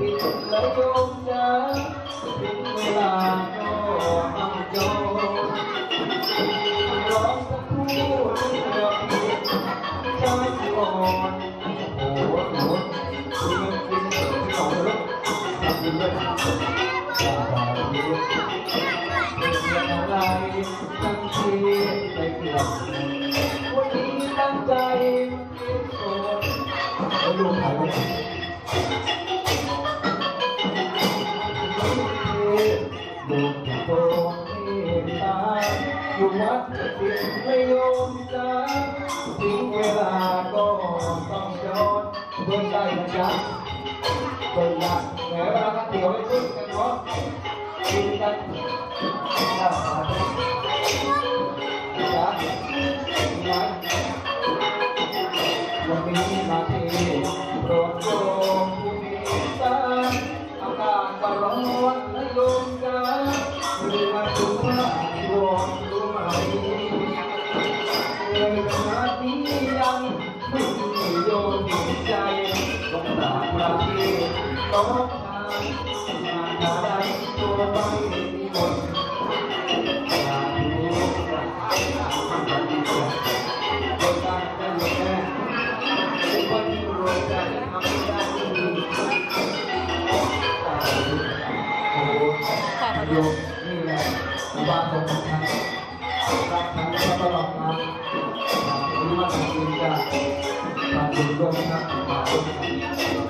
และโจมจ้าบินเวลาโยมังโยร้องสักคู่ดอกพินชาติอ่อนโอ้โหโอ้โหบินบินสองรักทำบินด้วยอะไรทั้งทีไปเกือบวันนี้ตั้งใจเป็นโสดแล้วลงไป quê hương ta tiếng nghe bà cô sông cho vươn tay mà chán cùng để ba các tiểu ấy chút cái đó xin chân là đó một โยมนี่แหละครูบาอาจารย์ทั้งรับทั้งพระตลอดมาหรือมาทำบุญก็ทำบุญร่วมกันมา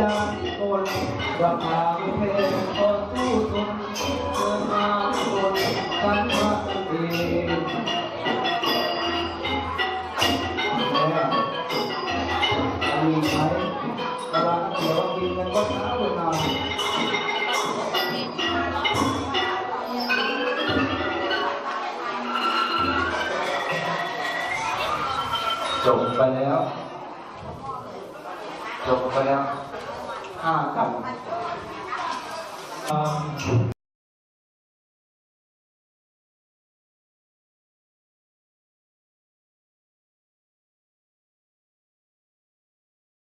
ยามคนราทาไม่แพงก็สู้ทนเกินมาคนกันมาเองมีใช้กำลังเดี๋ยวกินกันก็เช้าเวลาจบไปแล้ว จบไปแล้ว 啊大王啊。